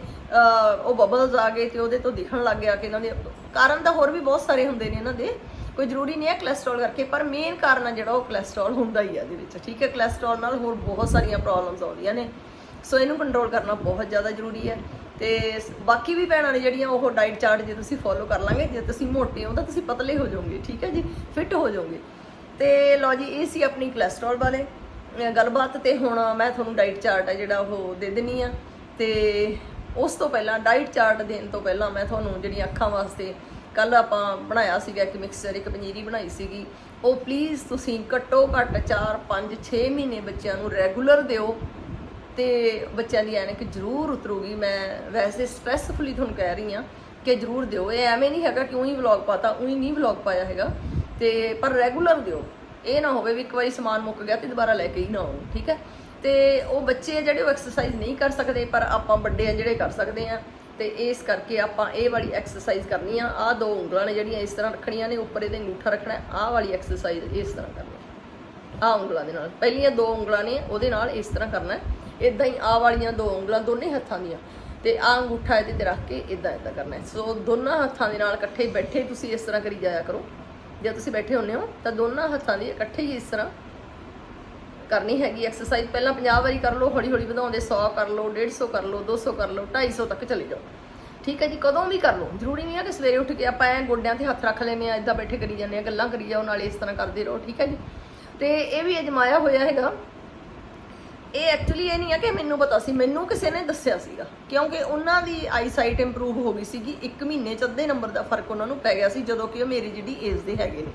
ਉਹ ਬਬਲਸ ਆ ਗਏ ਤੇ ਉਹਦੇ ਤੋਂ ਦਿਖਣ ਲੱਗ ਗਿਆ ਕਿ ਇਹਨਾਂ ਦੇ ਕਾਰਨ ਤਾਂ ਹੋਰ ਵੀ ਬਹੁਤ ਸਾਰੇ ਹੁੰਦੇ ਨੇ ਇਹਨਾਂ ਦੇ। ਕੋਈ ਜ਼ਰੂਰੀ ਨਹੀਂ ਹੈ ਕੋਲੇਸਟ੍ਰੋਲ ਕਰਕੇ, ਪਰ ਮੇਨ ਕਾਰਨ ਆ ਜਿਹੜਾ ਉਹ ਕੋਲੇਸਟ੍ਰੋਲ ਹੁੰਦਾ ਹੀ ਹੈ ਇਹਦੇ ਵਿੱਚ, ਠੀਕ ਹੈ? ਕੋਲੇਸਟ੍ਰੋਲ ਨਾਲ ਹੋਰ ਬਹੁਤ ਸਾਰੀਆਂ ਪ੍ਰੋਬਲਮਸ ਆਉਂਦੀਆਂ ਨੇ। ਸੋ ਇਹਨੂੰ ਕੰਟਰੋਲ ਕਰਨਾ ਬਹੁਤ ਜ਼ਿਆਦਾ ਜ਼ਰੂਰੀ ਹੈ। ਤੇ ਬਾਕੀ ਵੀ ਭੈਣਾਂ ਨੇ ਜਿਹੜੀਆਂ ਉਹ ਡਾਈਟ ਚਾਰਟ ਜੇ ਤੁਸੀਂ ਫੋਲੋ ਕਰ ਲਾਂਗੇ, ਜੇ ਤੁਸੀਂ ਮੋਟੇ ਹੋ ਤਾਂ ਤੁਸੀਂ ਪਤਲੇ ਹੋ ਜਾਓਗੇ, ਠੀਕ ਹੈ ਜੀ? ਫਿੱਟ ਹੋ ਜਾਓਗੇ। ਤੇ ਲਓ ਜੀ, ਇਹ ਸੀ ਆਪਣੀ ਕੋਲੇਸਟ੍ਰੋਲ ਵਾਲੇ। ਗੱਲਬਾਤ ਤੇ ਹੁਣ ਮੈਂ ਤੁਹਾਨੂੰ ਡਾਈਟ ਚਾਰਟ ਹੈ ਜਿਹੜਾ ਉਹ ਦੇ ਦਿੰਨੀ ਆ। ਤੇ ਉਸ ਤੋਂ ਪਹਿਲਾਂ ਡਾਈਟ ਚਾਰਟ ਦੇਣ ਤੋਂ ਪਹਿਲਾਂ ਮੈਂ ਤੁਹਾਨੂੰ ਜਿਹੜੀਆਂ ਅੱਖਾਂ ਵਾਸਤੇ ਕੱਲ ਆਪਾਂ ਬਣਾਇਆ ਸੀਗਾ ਇੱਕ ਮਿਕਸਚਰ ਇੱਕ ਪਨੀਰੀ ਬਣਾਈ ਸੀਗੀ, ਉਹ ਪਲੀਜ਼ ਤੁਸੀਂ ਘੱਟੋ ਘੱਟ 4 5 6 ਮਹੀਨੇ ਬੱਚਿਆਂ ਨੂੰ ਰੈਗੂਲਰ ਦਿਓ ਤੇ ਬੱਚਿਆਂ ਦੀ ਐਨਕ ਜ਼ਰੂਰ ਉਤਰੂਗੀ। ਮੈਂ ਵੈਸੇ ਸਟ੍ਰੈਸਫੁਲੀ ਤੁਹਾਨੂੰ ਕਹਿ ਰਹੀ ਹਾਂ ਕਿ ਜ਼ਰੂਰ ਦਿਓ। ਇਹ ਐਵੇਂ ਨਹੀਂ ਹੈਗਾ ਕਿ ਉਹੀ ਵਲੌਗ ਪਾਤਾ, ਉਹੀ ਨਹੀਂ ਵਲੌਗ ਪਾਇਆ ਹੈਗਾ। ਤੇ ਪਰ ਰੈਗੂਲਰ ਦਿਓ। ਇਹ ਨਾ ਹੋਵੇ ਵੀ ਇੱਕ ਵਾਰੀ ਸਮਾਨ ਮੁੱਕ ਗਿਆ ਤੇ ਦੁਬਾਰਾ ਲੈ ਕੇ ਹੀ ਨਾ ਆਓ, ਠੀਕ ਹੈ? ਤੇ ਉਹ ਬੱਚੇ ਆ ਜਿਹੜੇ ਉਹ ਐਕਸਰਸਾਈਜ਼ ਨਹੀਂ ਕਰ ਸਕਦੇ, ਪਰ ਆਪਾਂ ਵੱਡੇ ਆ ਜਿਹੜੇ ਕਰ ਸਕਦੇ ਆ। ਤੇ ਇਸ ਕਰਕੇ ਆਪਾਂ ਇਹ ਵਾਲੀ ਐਕਸਰਸਾਈਜ਼ ਕਰਨੀ ਆ। ਆ ਦੋ ਉਂਗਲਾਂ ਨੇ ਜਿਹੜੀਆਂ ਇਸ ਤਰ੍ਹਾਂ ਰੱਖਣੀਆਂ ਨੇ, ਉੱਪਰ ਇਹਦੇ ਅੰਗੂਠਾ ਰੱਖਣਾ, ਆਹ ਵਾਲੀ ਐਕਸਰਸਾਈਜ਼ ਇਸ ਤਰ੍ਹਾਂ ਕਰਨੀ ਆ। ਉਂਗਲਾਂ ਦੇ ਨਾਲ। ਪਹਿਲੀਆਂ ਦੋ ਉਂਗਲਾਂ ਨੇ, ਉਹਦੇ ਨਾਲ ਇਸ ਤਰ੍ਹਾਂ ਕਰਨਾ। ਹੈ ਇਦਾਂ ਹੀ ਆ ਵਾਲੀਆਂ ਦੋ ਉਂਗਲਾਂ ਦੋਨੇ ਹੱਥਾਂ ਦੀਆਂ। ਤੇ ਆ ਅੰਗੂਠਾ ਇਹਦੇ ਤੇ ਰੱਖ ਕੇ ਇਦਾਂ ਇਦਾਂ ਕਰਨਾ। ਸੋ ਦੋਨਾਂ ਹੱਥਾਂ ਦੇ ਨਾਲ ਇਕੱਠੇ ਬੈਠੇ ਤੁਸੀਂ ਇਸ ਤਰ੍ਹਾਂ ਕਰੀ ਜਾਇਆ ਕਰੋ। ਜੇ ਤੁਸੀਂ ਬੈਠੇ ਹੁੰਨੇ ਹੋ, ਤਾਂ ਦੋਨਾਂ ਹੱਥਾਂ ਦੀ ਇਕੱਠੇ ਹੀ ਇਸ ਤਰ੍ਹਾਂ ਕਰਨੀ ਹੈਗੀ ਐਕਸਰਸਾਈਜ਼ ਪਹਿਲਾਂ 50 ਵਾਰੀ ਕਰ ਲਓ ਹੌਲੀ ਹੌਲੀ ਵਧਾਉਂਦੇ 100 ਕਰ ਲਓ 150 ਕਰ ਲਓ 200 ਕਰ ਲਓ 250 ਤੱਕ ਚਲੇ ਜਾਓ। ਠੀਕ ਹੈ ਜੀ, ਕਦੋਂ ਵੀ ਕਰ ਲਓ, ਜ਼ਰੂਰੀ ਨਹੀਂ ਹੈ ਕਿ ਸਵੇਰੇ ਉੱਠ ਕੇ ਆਪਾਂ ਐ ਗੋਡਿਆਂ ਤੇ ਹੱਥ ਰੱਖ ਲੈਨੇ ਆ ਇਦਾਂ ਬੈਠੇ ਕਰੀ ਜਾਂਦੇ ਆ ਗੱਲਾਂ ਕਰੀ ਜਾਓ, ਨਾਲੇ ਇਸ ਤਰ੍ਹਾਂ ਕਰਦੇ ਰਹੋ, ਠੀਕ ਹੈ ਜੀ। ਤੇ ਇਹ ਵੀ ਅਜਮਾਇਆ ਹੋਇਆ ਹੈਗਾ। ਇਹ ਐਕਚੁਅਲੀ ਇਹ ਨਹੀਂ ਹੈ ਕਿ ਮੈਨੂੰ ਪਤਾ ਸੀ, ਮੈਨੂੰ ਕਿਸੇ ਨੇ ਦੱਸਿਆ ਸੀਗਾ, ਕਿਉਂਕਿ ਉਹਨਾਂ ਦੀ ਆਈਸਾਈਟ ਇੰਪਰੂਵ ਹੋ ਗਈ ਸੀਗੀ 1 ਮਹੀਨੇ ਚ ਅੱਧੇ ਨੰਬਰ ਦਾ ਫ਼ਰਕ ਉਹਨਾਂ ਨੂੰ ਪੈ ਗਿਆ ਸੀ, ਜਦੋਂ ਕਿ ਉਹ ਮੇਰੀ ਜਿਹੜੀ ਏਜ ਦੇ ਹੈਗੇ ਨੇ।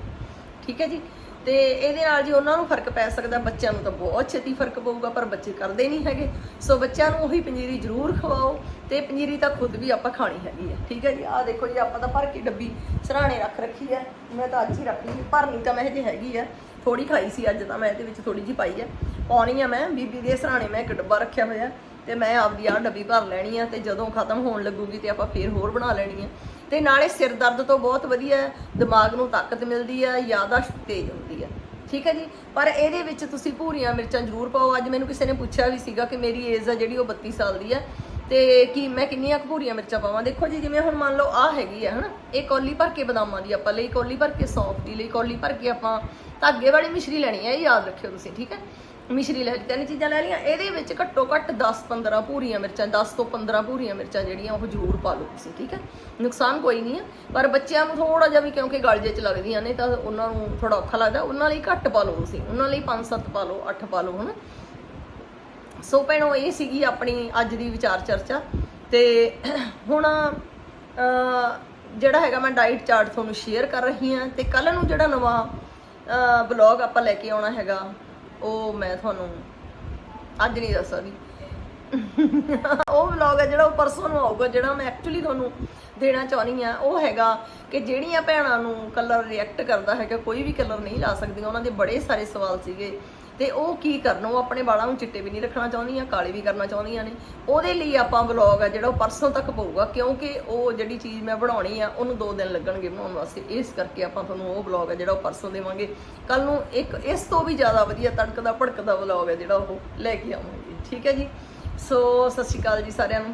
ਠੀਕ ਹੈ ਜੀ ਤੇ ਇਹਦੇ ਨਾਲ ਜੀ ਉਹਨਾਂ ਨੂੰ ਫ਼ਰਕ ਪੈ ਸਕਦਾ, ਬੱਚਿਆਂ ਨੂੰ ਤਾਂ ਬਹੁਤ ਛੇਤੀ ਫ਼ਰਕ ਪਊਗਾ, ਪਰ ਬੱਚੇ ਕਰਦੇ ਨਹੀਂ ਹੈਗੇ। ਸੋ ਬੱਚਿਆਂ ਨੂੰ ਉਹੀ ਪੰਜੀਰੀ ਜ਼ਰੂਰ ਖਵਾਓ ਤੇ ਪੰਜੀਰੀ ਤਾਂ ਖੁਦ ਵੀ ਆਪਾਂ ਖਾਣੀ ਹੈਗੀ ਹੈ ਠੀਕ ਹੈ ਜੀ? ਆਹ ਦੇਖੋ ਜੀ, ਆਪਾਂ ਤਾਂ ਭਰ ਕੇ ਡੱਬੀ ਸਰਾਣੇ ਰੱਖ ਰੱਖੀ ਹੈ। ਮੈਂ ਤਾਂ ਅੱਜ ਹੀ ਰੱਖ ਲਈ ਭਰਨੀ ਤਾਂ ਮੈਂ ਹਜੇ ਹੈਗੀ ਹੈ ਥੋੜੀ ਖਾਈ ਸੀ ਅੱਜ ਤਾਂ ਮੈਂ, ਇਹਦੇ ਵਿੱਚ ਥੋੜੀ ਜਿਹੀ ਪਾਈ ਹੈ ਪਾਉਣੀ ਆ ਮੈਂ, ਬੀਬੀ ਦੇ ਸਰਾਣੇ ਮੈਂ ਇੱਕ ਡੱਬਾ ਰੱਖਿਆ ਹੋਇਆ। ਤੇ ਮੈਂ ਆਪਦੀ ਆਹ ਡੱਬੀ ਭਰ ਲੈਣੀ ਆ ਤੇ ਜਦੋਂ ਖਤਮ ਹੋਣ ਲੱਗੂਗੀ ਤੇ ਆਪਾਂ ਫੇਰ ਹੋਰ ਬਣਾ ਲੈਣੀ ਆ। ਤੇ ਨਾਲੇ ਸਿਰ ਦਰਦ ਤੋਂ ਬਹੁਤ ਵਧੀਆ ਦਿਮਾਗ ਨੂੰ ਤਾਕਤ ਮਿਲਦੀ ਹੈ, ਯਾਦਾਸ਼ਤ ਤੇਜ਼ ਹੁੰਦੀ ਹੈ। ਠੀਕ ਹੈ ਜੀ? ਪਰ ਇਹਦੇ ਵਿੱਚ ਤੁਸੀਂ ਭੂਰੀਆਂ ਮਿਰਚਾਂ ਜ਼ਰੂਰ ਪਾਓ। ਅੱਜ ਮੈਨੂੰ ਕਿਸੇ ਨੇ ਪੁੱਛਿਆ ਵੀ ਸੀਗਾ ਕਿ ਮੇਰੀ ਏਜ ਆ ਜਿਹੜੀ ਉਹ 32 ਸਾਲ ਦੀ ਹੈ। ਤੇ ਕੀ ਮੈਂ ਕਿੰਨੀਆਂ ਕੁ ਭੂਰੀਆਂ ਮਿਰਚਾਂ ਪਾਵਾਂ? ਦੇਖੋ ਜੀ, ਜਿਵੇਂ ਹੁਣ ਮੰਨ ਲਓ ਆਹ ਹੈਗੀ ਹੈ, ਹਨਾ? ਇਹ ਕੌਲੀ ਭਰ ਕੇ ਬਦਾਮਾਂ ਦੀ ਆਪਾਂ ਲਈ, ਕੌਲੀ ਭਰ ਕੇ ਸੌਂਫ ਦੀ ਲਈ, ਕੌਲੀ ਭਰ ਕੇ ਆਪਾਂ ਧਾਗੇ ਵਾਲੀ ਮਿਸ਼ਰੀ ਲੈਣੀ ਹੈ, ਇਹ ਯਾਦ ਰੱਖਿਓ ਤੁਸੀਂ, ਠੀਕ ਹੈ? ਮਿਸ਼ਰੀ ਲੈ ਲਈ ਚੀਜ਼ਾਂ ਲੈ ਲਈਆਂ, ਇਹਦੇ ਵਿੱਚ ਘੱਟੋ ਘੱਟ 10-15 ਭੂਰੀਆਂ ਮਿਰਚਾਂ 10 ਤੋਂ 15 ਭੂਰੀਆਂ ਮਿਰਚਾਂ ਜਿਹੜੀਆਂ ਉਹ ਜ਼ਰੂਰ ਪਾ ਲਓ ਤੁਸੀਂ, ਠੀਕ ਹੈ? ਨੁਕਸਾਨ ਕੋਈ ਨਹੀਂ ਹੈ, ਪਰ ਬੱਚਿਆਂ ਨੂੰ ਥੋੜਾ ਜਿਹਾ ਵੀ ਕਿਉਂਕਿ ਗਲਜੇ ਚ ਲੱਗਦੀਆਂ ਨੇ ਤਾਂ ਉਹਨਾਂ ਨੂੰ ਥੋੜਾ ਔਖਾ ਲੱਗਦਾ, ਉਹਨਾਂ ਲਈ ਘੱਟ ਪਾ ਲਓ ਤੁਸੀਂ, ਉਹਨਾਂ ਲਈ 5-7 ਪਾ ਲਓ 8 ਪਾ ਲਓ, ਹਨਾ? ਸੋ ਭੈਣੋ, ਇਹ ਸੀਗੀ ਆਪਣੀ ਅੱਜ ਦੀ ਵਿਚਾਰ ਚਰਚਾ ਤੇ ਹੁਣ ਜਿਹੜਾ ਹੈਗਾ ਮੈਂ ਡਾਈਟ ਚਾਰਟ ਤੁਹਾਨੂੰ ਸ਼ੇਅਰ ਕਰ ਰਹੀ ਹਾਂ ਤੇ ਕੱਲ ਨੂੰ ਜਿਹੜਾ ਨਵਾਂ ਬਲੌਗ ਆਪਾਂ ਲੈ ਕੇ ਆਉਣਾ ਹੈਗਾ ਉਹ ਮੈਂ ਤੁਹਾਨੂੰ ਅੱਜ ਨਹੀਂ ਦੱਸ ਸਕਦੀ ਉਹ ਵਲੌਗ ਹੈ ਜਿਹੜਾ ਉਹ ਪਰਸੋਂ ਨੂੰ ਆਊਗਾ, ਜਿਹੜਾ ਮੈਂ ਐਕਚੁਅਲੀ ਤੁਹਾਨੂੰ ਦੇਣਾ ਚਾਹਣੀ ਆ ਉਹ ਹੈਗਾ ਕਿ ਜਿਹੜੀਆਂ ਭੈਣਾਂ ਨੂੰ ਕਲਰ ਰਿਐਕਟ ਕਰਦਾ ਹੈਗਾ, ਕੋਈ ਵੀ ਕਲਰ ਨਹੀਂ ਲਾ ਸਕਦੀਆਂ। ਉਹਨਾਂ ਦੇ ਬੜੇ ਸਾਰੇ ਸਵਾਲ ਸੀਗੇ। ਤੇ ਉਹ ਕੀ ਕਰਨ, ਉਹ ਆਪਣੇ ਵਾਲਾਂ ਨੂੰ ਚਿੱਟੇ ਵੀ ਨਹੀਂ ਰੱਖਣਾ ਚਾਹੁੰਦੀਆਂ, ਕਾਲੇ ਵੀ ਕਰਨਾ ਚਾਹੁੰਦੀਆਂ ਨੇ। ਉਹਦੇ ਲਈ ਆਪਾਂ ਵਲੌਗ ਆ ਜਿਹੜਾ ਉਹ ਪਰਸੋਂ ਤੱਕ ਪਊਗਾ, ਕਿਉਂਕਿ ਉਹ ਜਿਹੜੀ ਚੀਜ਼ ਮੈਂ ਬਣਾਉਣੀ ਆ, ਉਹਨੂੰ 2 ਦਿਨ ਲੱਗਣਗੇ ਬਣਾਉਣ ਵਾਸਤੇ। ਇਸ ਕਰਕੇ ਆਪਾਂ ਤੁਹਾਨੂੰ ਉਹ ਵਲੌਗ ਆ ਜਿਹੜਾ ਉਹ ਪਰਸੋਂ ਦੇਵਾਂਗੇ। ਕੱਲ ਨੂੰ ਇੱਕ, ਇਸ ਤੋਂ ਵੀ ਜ਼ਿਆਦਾ ਵਧੀਆ ਤੜਕਦਾ, ਭੜਕਦਾ ਵਲੌਗ ਹੈ ਜਿਹੜਾ ਉਹ ਲੈ ਕੇ ਆਵਾਂਗੇ। ਠੀਕ ਹੈ ਜੀ? ਸੋ, ਸਤਿ ਸ਼੍ਰੀ ਅਕਾਲ ਜੀ ਸਾਰਿਆਂ ਨੂੰ।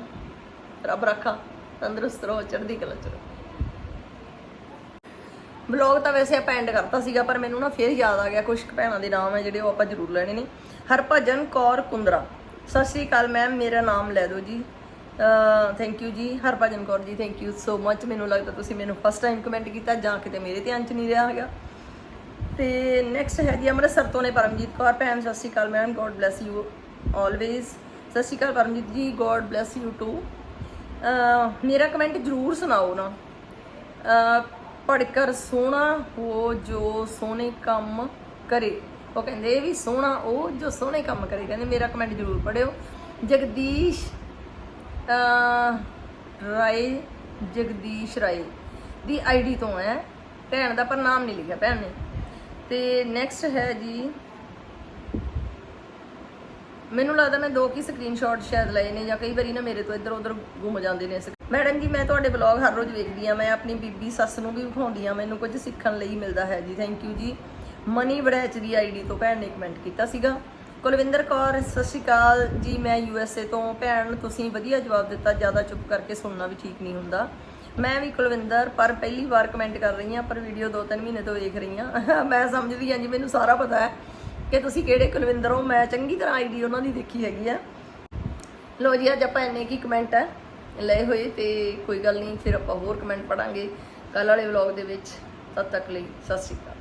ਰੱਬ ਰੱਖਾ, ਤੰਦਰੁਸਤ ਰਹੋ, ਚੜ੍ਹਦੀ ਕਲਾ ਚ ਰਹੋ। ਬਲੌਗ ਤਾਂ ਵੈਸੇ ਆਪਾਂ ਐਂਡ ਕਰਤਾ ਸੀਗਾ, ਪਰ ਮੈਨੂੰ ਨਾ ਫੇਰ ਯਾਦ ਆ ਗਿਆ ਕੁਝ ਕੁ ਭੈਣਾਂ ਦੇ ਨਾਮ ਹੈ ਜਿਹੜੇ ਉਹ ਆਪਾਂ ਜ਼ਰੂਰ ਲੈਣੇ ਨੇ। ਹਰਭਜਨ ਕੌਰ ਕੁੰਦਰਾ। ਸਤਿ ਸ਼੍ਰੀ ਅਕਾਲ ਮੈਮ ਮੇਰਾ ਨਾਮ ਲੈ ਦਿਓ ਜੀ। ਥੈਂਕ ਯੂ ਜੀ, Harbhajan Kaur ji thank you so ਮੱਚ ਮੈਨੂੰ ਲੱਗਦਾ ਤੁਸੀਂ ਮੈਨੂੰ ਫਸਟ ਟਾਈਮ ਕਮੈਂਟ ਕੀਤਾ, ਜਾਂ ਕਿਤੇ ਮੇਰੇ ਧਿਆਨ ਚ ਨਹੀਂ ਰਿਹਾ ਹੈਗਾ। ਤੇ ਨੈਕਸਟ ਹੈ ਜੀ ਅੰਮ੍ਰਿਤਸਰ ਤੋਂ ਨੇ ਪਰਮਜੀਤ ਕੌਰ ਭੈਣ, ਸਤਿ ਸ਼੍ਰੀ ਅਕਾਲ ma'am God bless you always ਸਤਿ ਸ਼੍ਰੀ ਅਕਾਲ Paramjit ji God bless you too ਮੇਰਾ ਕਮੈਂਟ ਜ਼ਰੂਰ ਸੁਣਾਓ ਨਾ। ਅਹ ਸੋਹਣਾ ਹੋ ਜੋ ਸੋਹਣੇ ਕੰਮ ਕਰੇ। ਉਹ ਕਹਿੰਦੇ ਇਹ ਵੀ ਸੋਹਣਾ ਉਹ ਜੋ ਸੋਹਣੇ ਕੰਮ ਕਰੇ। ਕਹਿੰਦੇ ਮੇਰਾ ਕਮੈਂਟ ਜ਼ਰੂਰ ਪੜਿਓ ਜਗਦੀਸ਼ ਰਾਏ ਜਗਦੀਸ਼ ਰਾਏ ਦੀ ਆਈਡੀ ਤੋਂ ਹੈ। ਭੈਣ ਦਾ ਪਰ ਨਾਮ ਨਹੀਂ ਲਿਖਿਆ, ਭੈਣ ਨੇ। ਤੇ ਨੈਕਸਟ ਹੈ ਜੀ ਮੈਨੂੰ ਲੱਗਦਾ ਮੈਂ ਦੋ ਕੀ ਸਕਰੀਨਸ਼ਾਟ ਸ਼ਾਇਦ ਲਏ ਨੇ ਜਾਂ ਕਈ ਵਾਰੀ ਨਾ ਮੇਰੇ ਤੋਂ ਇੱਧਰ ਉੱਧਰ ਗੁੰਮ ਜਾਂਦੇ ਨੇ ਮੈਡਮ ਜੀ, ਮੈਂ ਤੁਹਾਡੇ ਬਲੌਗ ਹਰ ਰੋਜ਼ ਵੇਖਦੀ ਆ ਮੈਂ ਆਪਣੀ ਬੀਬੀ ਸੱਸ ਨੂੰ ਵੀ ਵਿਖਾਉਂਦੀ ਆ ਮੈਨੂੰ ਕੁਝ ਸਿੱਖਣ ਲਈ ਮਿਲਦਾ ਹੈ ਜੀ। ਥੈਂਕ ਯੂ ਜੀ। ਮਨੀ ਵੜੈਚ ਦੀ ਆਈਡੀ ਤੋਂ ਭੈਣ ਨੇ ਕਮੈਂਟ ਕੀਤਾ ਸੀਗਾ। ਕੁਲਵਿੰਦਰ ਕੌਰ, ਸਤਿ ਸ਼੍ਰੀ ਅਕਾਲ ਜੀ। ਮੈਂ ਯੂ ਐਸ ਏ ਤੋਂ, ਭੈਣ, ਤੁਸੀਂ ਵਧੀਆ ਜਵਾਬ ਦਿੱਤਾ, ਜ਼ਿਆਦਾ ਚੁੱਪ ਕਰਕੇ ਸੁਣਨਾ ਵੀ ਠੀਕ ਨਹੀਂ ਹੁੰਦਾ। ਮੈਂ ਵੀ ਕੁਲਵਿੰਦਰ, ਪਰ ਪਹਿਲੀ ਵਾਰ ਕਮੈਂਟ ਕਰ ਰਹੀ ਹਾਂ, ਪਰ ਵੀਡੀਓ 2-3 ਮਹੀਨੇ ਤੋਂ ਵੇਖ ਰਹੀ ਹਾਂ। ਮੈਂ ਸਮਝਦੀ ਹਾਂ ਜੀ, ਮੈਨੂੰ ਸਾਰਾ ਪਤਾ ਹੈ। ਕਿ ਤੁਸੀਂ ਕਿਹੜੇ ਕੁਲਵਿੰਦਰ ਹੋ? ਮੈਂ ਚੰਗੀ ਤਰ੍ਹਾਂ ਆਈਡੀ ਉਹਨਾਂ ਦੀ ਦੇਖੀ ਹੈਗੀ ਆ। ਲੋ ਜੀ, ਅੱਜ ਆਪਾਂ ਇੰਨੇ ਕੀ ਕਮੈਂਟ ਹੈ ਲਏ ਹੋਏ ਤੇ ਕੋਈ ਗੱਲ ਨਹੀਂ, ਫਿਰ ਆਪਾਂ ਹੋਰ ਕਮੈਂਟ ਪੜਾਂਗੇ ਕੱਲ ਵਾਲੇ ਵਲੌਗ ਦੇ ਵਿੱਚ। ਤਦ ਤੱਕ ਲਈ ਸਤਿ ਸ਼੍ਰੀ ਅਕਾਲ।